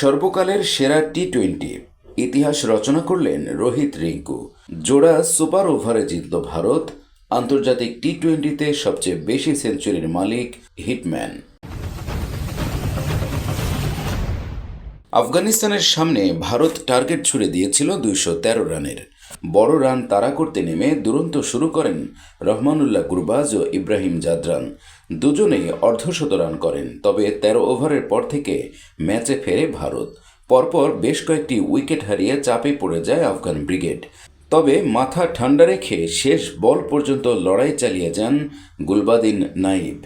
সর্বকালের সেরা T twenty ইতিহাস রচনা করলেন রোহিত রিঙ্কু। জোড়া সুপার ওভারে জিতল ভারত। আন্তর্জাতিক টি টোয়েন্টিতে সবচেয়ে বেশি সেঞ্চুরির মালিক হিটম্যান। আফগানিস্তানের সামনে ভারত টার্গেট ছুড়ে দিয়েছিল দুইশো তেরো রানের। বড় রান তাড়া করতে নেমে দুরন্ত শুরু করেন রহমানুল্লাহ গুরবাজ ও ইব্রাহিম জাদরান। দুজনেই অর্ধশত রান করেন। তবে তেরো ওভারের পর থেকে ম্যাচে ফেরে ভারত। পরপর বেশ কয়েকটি উইকেট হারিয়ে চাপে পড়ে যায় আফগান ব্রিগেড। তবে মাথা ঠান্ডা রেখে শেষ বল পর্যন্ত লড়াই চালিয়ে যান গুলবাদিন নাইব।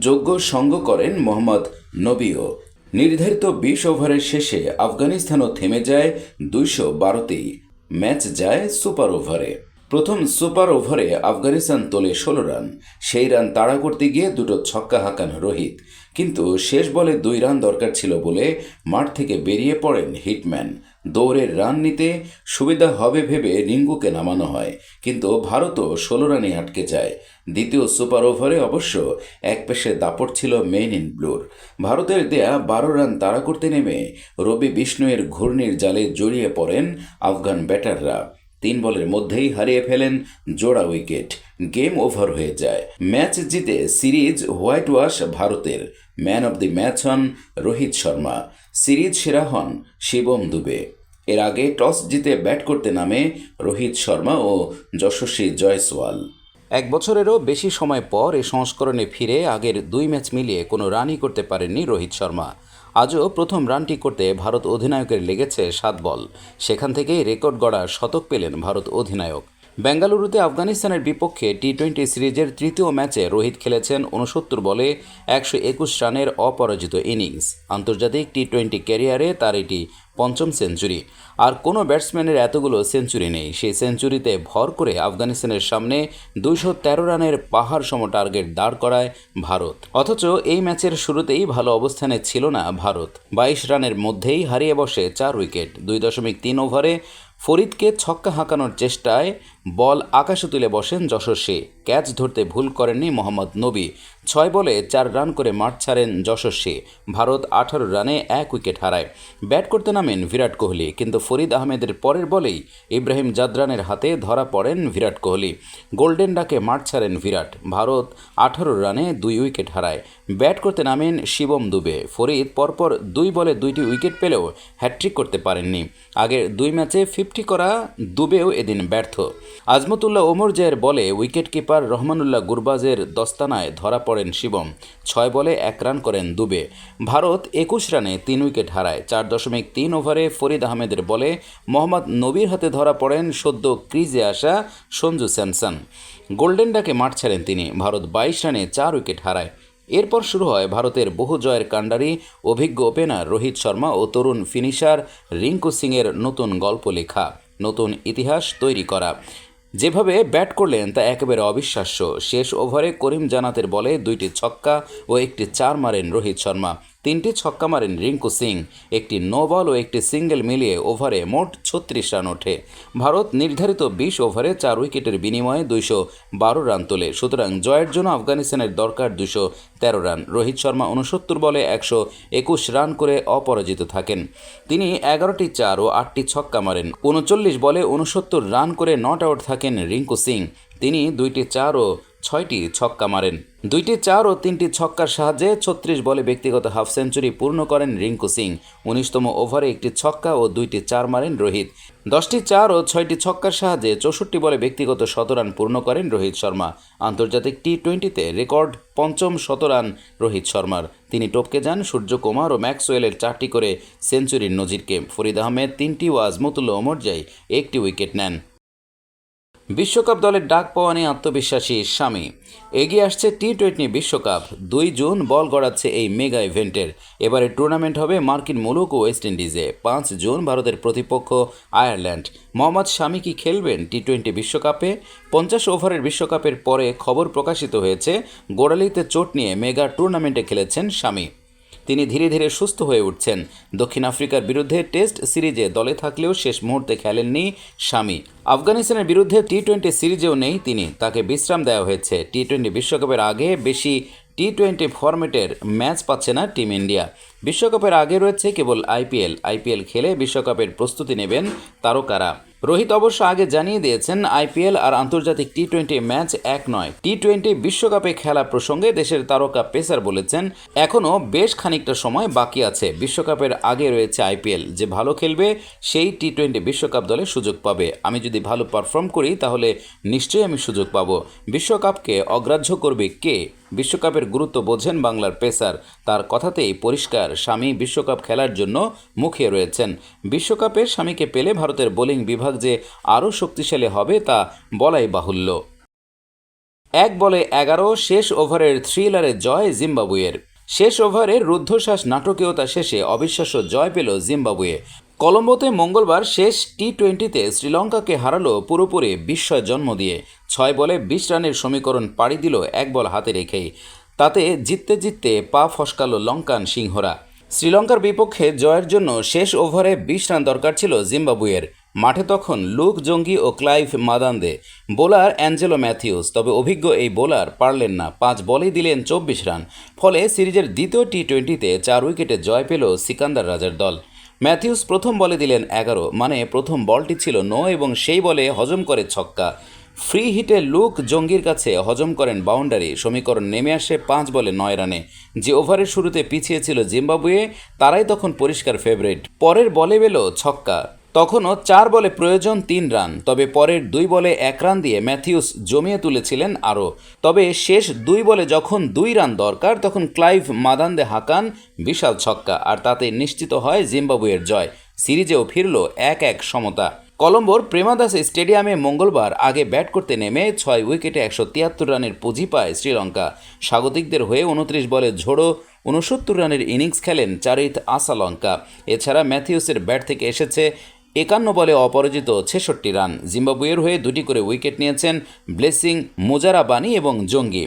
যোগ্য সঙ্গ করেন মোহাম্মদ নবীও। নির্ধারিত বিশ ওভারের শেষে আফগানিস্তানও থেমে যায় দুইশো বারোতেই। ম্যাচ যায় সুপার ওভারে। প্রথম সুপার ওভারে আফগানিস্তান তোলে ষোলো রান। সেই রান তাড়া করতে গিয়ে দুটো ছক্কা হাঁকান রোহিত। কিন্তু শেষ বলে দুই রান দরকার ছিল বলে মাঠ থেকে বেরিয়ে পড়েন হিটম্যান। দৌড়ের রান নিতে সুবিধা হবে ভেবে রিঙ্গুকে নামানো হয়। কিন্তু ভারতও ষোলো রানে আটকে যায়। দ্বিতীয় সুপার ওভারে অবশ্য এক পেশে দাপট ছিল মেন ইন ব্লুর। ভারতের দেয়া বারো রান তাড়া করতে নেমে রবি বিষ্ণুয়ের ঘূর্ণির জালে জড়িয়ে পড়েন আফগান ব্যাটাররা। তিন বলের মধ্যেই হারিয়ে ফেলেন জোড়া উইকেট। গেম ওভার হয়ে যায়। ম্যাচ জিতে সিরিজ হোয়াইট ওয়াশ ভারতের। ম্যান অব দি ম্যাচ হন রোহিত শর্মা। সিরিজ সেরা হন শিবম দুবে। এর আগে টস জিতে ব্যাট করতে নামে রোহিত শর্মা ও যশস্বী জয়সওয়াল। এক বছরেরও বেশি সময় পর এই সংস্করণে ফিরে আগের দুই ম্যাচ মিলিয়ে কোনো রানই করতে পারেননি রোহিত শর্মা। আজও প্রথম রানটি করতে ভারত অধিনায়কের লেগেছে সাত বল। সেখান থেকেই রেকর্ড গড়া শতক পেলেন ভারত অধিনায়ক। বেঙ্গালুরুতে আফগানিস্তানের বিপক্ষে টি টোয়েন্টি সিরিজের তৃতীয় ম্যাচে রোহিত খেলেছেন উনসত্তর বলে একশো একুশ রানের অপরাজিত ইনিংস। আন্তর্জাতিক টি টোয়েন্টি ক্যারিয়ারে তার এটি পঞ্চম সেঞ্চুরি। আর কোনো ব্যাটসম্যানের এতগুলো সেঞ্চুরি নেই। সেই সেঞ্চুরিতে ভর করে আফগানিস্তানের সামনে দুইশো তেরো রানের পাহাড় সম টার্গেট দাঁড় করায় ভারত। অথচ এই ম্যাচের শুরুতেই ভালো অবস্থানে ছিল না ভারত। বাইশ রানের মধ্যেই হারিয়ে বসে চার উইকেট। দুই দশমিক তিন ওভারে ফরিদকে ছক্কা হাঁকানোর চেষ্টায় বল আকাশে তুলে বসেন যশস্বী ক্যাচ ধরতে ভুল করেননি মোহাম্মদ নবী। ছয় বলে চার রান করে মাঠ ছাড়েন যশস্বী ভারত আঠারো রানে এক উইকেট হারায়। ব্যাট করতে নামেন বিরাট কোহলি, কিন্তু ফরিদ আহমেদের পরের বলেই ইব্রাহিম জাদরানের হাতে ধরা পড়েন বিরাট কোহলি। গোল্ডেন ডাকে মাঠ ছাড়েন বিরাট। ভারত আঠারো রানে দুই উইকেট হারায়। ব্যাট করতে নামেন শিবম দুবে। ফরিদ পরপর দুই বলে দুইটি উইকেট পেলেও হ্যাট্রিক করতে পারেননি। আগের দুই ম্যাচে ফিফটি করা দুবেও এদিন ব্যর্থ। আজমতুল্লাহ ওমর জয়ের বলে উইকেট কিপার রহমানুল্লাহ গুরবাজের দস্তানায় ধরা পড়েন শিবম। ছয় বলে এক রান করেন দুবে। ভারত একুশ রানে তিন উইকেট হারায়। চার দশমিক তিন ওভারে ফরিদ আহমেদের বলে মোহাম্মদ নবীর হাতে ধরা পড়েন সদ্য ক্রিজে আসা সঞ্জু স্যামসন। গোল্ডেন ডাকে মাঠ ছাড়েন তিনি। ভারত বাইশ রানে চার উইকেট হারায়। এরপর শুরু হয় ভারতের বহু জয়ের কাণ্ডারি, অভিজ্ঞ ওপেনার রোহিত শর্মা ও তরুণ ফিনিশার রিঙ্কু সিংয়ের নতুন গল্প লেখা, নতুন ইতিহাস তৈরি করা। যেভাবে ব্যাট করলেন তা একেবারে অবিশ্বাস্য। শেষ ওভারে করিম জানাতের বলে দুইটি ছক্কা ও একটি চার মারেন রোহিত শর্মা। তিনটি ছক্কা মারেন রিঙ্কু সিং। একটি নো বল ও একটি সিঙ্গেল মিলিয়ে ওভারে মোট ছত্রিশ রান ওঠে। ভারত নির্ধারিত বিশ ওভারে চার উইকেটের বিনিময়ে দুইশো বারো রান তোলে। সুতরাং জয়ের জন্য আফগানিস্তানের দরকার দুশো তেরো রান। রোহিত শর্মা উনসত্তর বলে একশো একুশ রান করে অপরাজিত থাকেন। তিনি এগারোটি চার ও আটটি ছক্কা মারেন। উনচল্লিশ বলে উনসত্তর রান করে নট আউট থাকেন রিঙ্কু সিং। তিনি দুইটি চার ও ছয়টি ছক্কা মারেন। দুইটি চার ও তিনটি ছক্কার সাহায্যে ছত্রিশ বলে ব্যক্তিগত হাফ সেঞ্চুরি পূর্ণ করেন রিঙ্কু সিং। উনিশতম ওভারে একটি ছক্কা ও দুইটি চার মারেন রোহিত। দশটি চার ও ছয়টি ছক্কার সাহায্যে চৌষট্টি বলে ব্যক্তিগত শতরান পূর্ণ করেন রোহিত শর্মা। আন্তর্জাতিক টি টোয়েন্টিতে রেকর্ড পঞ্চম শতরান রোহিত শর্মার। তিনি টপকে যান সূর্যকুমার ও ম্যাক্সওয়েলের চারটি করে সেঞ্চুরির নজিরকে। ফরিদ আহমেদ তিনটি ও আজমতুল্লা ওমরজাই একটি উইকেট নেন। বিশ্বকাপ দলের ডাক পাওয়া নিয়ে আত্মবিশ্বাসী স্বামী এগিয়ে আসছে টি টোয়েন্টি বিশ্বকাপ। দুই জুন বল গড়াচ্ছে এই মেগা ইভেন্টের। এবারে টুর্নামেন্ট হবে মার্কিন মুলুক ও ওয়েস্ট ইন্ডিজে। পাঁচ জুন ভারতের প্রতিপক্ষ আয়ারল্যান্ড। মোহাম্মদ স্বামী কি খেলবেন টি টোয়েন্টি বিশ্বকাপে? পঞ্চাশ ওভারের বিশ্বকাপের পরে খবর প্রকাশিত হয়েছে। গোড়ালিতে চোট নিয়ে মেগা টুর্নামেন্টে খেলেছেন শামি। তিনি ধীরে ধীরে সুস্থ হয়ে উঠছেন। দক্ষিণ আফ্রিকার বিরুদ্ধে টেস্ট সিরিজে দলে থাকলেও শেষ মুহূর্তে খেলেননি স্বামী আফগানিস্তানের বিরুদ্ধে টি টোয়েন্টি সিরিজেও নেই তিনি। তাকে বিশ্রাম দেওয়া হয়েছে। টি টোয়েন্টি বিশ্বকাপের আগে বেশি টি টোয়েন্টি ফরম্যাটের ম্যাচ পাচ্ছে না টিম ইন্ডিয়া। বিশ্বকাপের আগে রয়েছে কেবল আইপিএল আইপিএল খেলে বিশ্বকাপের প্রস্তুতি নেবেন তারকারা। রোহিত অবশ্য আগে জানিয়ে দিয়েছেন, আইপিএল আর আন্তর্জাতিক টি টোয়েন্টি ম্যাচ এক নয়। টি টোয়েন্টি বিশ্বকাপে খেলা প্রসঙ্গে দেশের তারকা পেসার বলেছেন, এখনও বেশ খানিকটা সময় বাকি আছে। বিশ্বকাপের আগে রয়েছে আইপিএল। যে ভালো খেলবে, সেই টি টোয়েন্টি বিশ্বকাপ দলে সুযোগ পাবে। আমি যদি ভালো পারফর্ম করি, তাহলে নিশ্চয়ই আমি সুযোগ পাবো। বিশ্বকাপকে অগ্রাহ্য করবে কে? বিশ্বকাপের গুরুত্ব বোঝেন বাংলার পেসার। তার কথাতেই পরিষ্কার, স্বামী বিশ্বকাপ খেলার জন্য মুখিয়ে রয়েছেন। বিশ্বকাপে স্বামীকে পেলে ভারতের বোলিং বিভাগ যে আরও শক্তিশালী হবে তা বলাই বাহুল্য। এক বলে এগারো, শেষ ওভারের থ্রিলারে জয় জিম্বাবুয়ের। শেষ ওভারের রুদ্ধশ্বাস নাটকীয়তা শেষে অবিশ্বাস্য জয় পেল জিম্বাবুয়ে। কলম্বোতে মঙ্গলবার শেষ টি টোয়েন্টিতে শ্রীলঙ্কাকে হারালো পুরোপুরি বিস্ময় জন্ম দিয়ে। ছয় বলে বিশ রানের সমীকরণ পাড়ি দিল এক বল হাতে রেখেই। তাতে জিততে জিততে পা ফসকালো লঙ্কান সিংহরা। শ্রীলঙ্কার বিপক্ষে জয়ের জন্য শেষ ওভারে বিশ রান দরকার ছিল জিম্বাবুয়ের। মাঠে তখন লুক, জঙ্গি ও Clive Madande. Bowler Angelo Mathews, তবে অভিজ্ঞ এই বোলার পারলেন না। পাঁচ বলেই দিলেন চব্বিশ রান। ফলে সিরিজের দ্বিতীয় টি টোয়েন্টিতে চার উইকেটে জয় পেল সিকান্দার রাজার দল। ম্যাথিউস প্রথম বলে দিলেন এগারো মানে প্রথম বলটি ছিল নো এবং সেই বলে হজম করে ছক্কা। ফ্রি হিটে লুক, জঙ্গির কাছে হজম করেন বাউন্ডারি। সমীকরণ নেমে আসে পাঁচ বলে নয় রানে। যে ওভারের শুরুতে পিছিয়ে ছিল জিম্বাবুয়ে, তারাই তখন পরিষ্কার ফেভারিট। পরের বলে পেল ছক্কা। তখনও চার বলে প্রয়োজন তিন রান, তবে পরের দুই বলে এক রান দিয়ে ম্যাথিউস জমিয়ে তুলেছিলেন আরও। তবে শেষ দুই বলে যখন দুই রান দরকার, তখন ক্লাইভ মাদান্দে হাঁকান বিশাল ছক্কা, আর তাতে নিশ্চিত হয় জিম্বাবুয়ের জয়। সিরিজেও ফিরল এক এক সমতা। কলম্বোর প্রেমাদাস স্টেডিয়ামে মঙ্গলবার আগে ব্যাট করতে নেমে ছয় উইকেটে একশো তিয়াত্তর রানের পুঁজি পায় শ্রীলঙ্কা। স্বাগতিকদের হয়ে উনত্রিশ বলে ঝোড়ো, উনসত্তর রানের ইনিংস খেলেন চারিত আসালঙ্কা। এছাড়া ম্যাথিউসের ব্যাট থেকে এসেছে একান্ন বলে অপরাজিত ছেষট্টি রান। জিম্বাবুয়ের হয়ে দুটি করে উইকেট নিয়েছেন ব্লেসিং মোজারাবানি এবং জঙ্গি।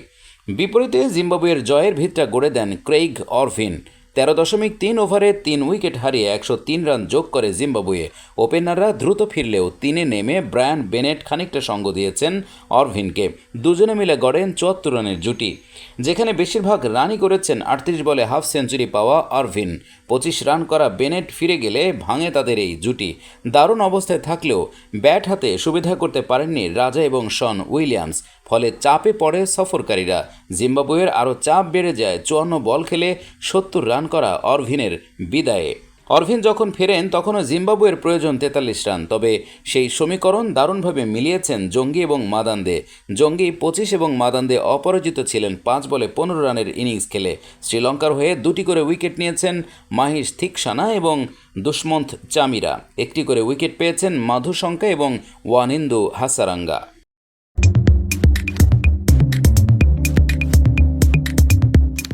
বিপরীতে জিম্বাবুয়ের জয়ের ভিতটা গড়ে দেন ক্রেইগ অরভিন তেরো দশমিক তিন ওভারে তিন উইকেট হারিয়ে একশো তিন রান যোগ করে জিম্বাবুয়ে। ওপেনাররা দ্রুত ফিরলেও তিনে নেমে ব্রায়ান বেনেট খানিকটা সঙ্গ দিয়েছেন অরভিনকে। দুজনে মিলে গড়েন চুয়াত্তর রানের জুটি। যেখানে বেশিরভাগ রানই করেছেন আটত্রিশ বলে হাফ সেঞ্চুরি পাওয়া অরভিন। পঁচিশ রান করা বেনেট ফিরে গেলে ভাঙে তাদের এই জুটি। দারুণ অবস্থায় থাকলেও ব্যাট হাতে সুবিধা করতে পারেননি রাজা এবং শন উইলিয়ামস। ফলে চাপে পড়ে সফরকারীরা। জিম্বাবুয়ের আরও চাপ বেড়ে যায়, চুয়ান্ন বল খেলে সত্তর রান করা অরভিনের বিদায়ে। অরভিন যখন ফেরেন, তখনও জিম্বাবুয়ের প্রয়োজন তেতাল্লিশ রান। তবে সেই সমীকরণ দারুণভাবে মিলিয়েছেন জঙ্গি এবং মাদান্দে। জঙ্গি পঁচিশ এবং মাদান্দে অপরাজিত ছিলেন পাঁচ বলে পনেরো রানের ইনিংস খেলে। শ্রীলঙ্কার হয়ে দুটি করে উইকেট নিয়েছেন মাহিশ থিকসানা এবং দুষ্মন্ত চামিরা। একটি করে উইকেট পেয়েছেন মাধুশঙ্কা এবং ওয়ানিন্দু হাসারাঙ্গা।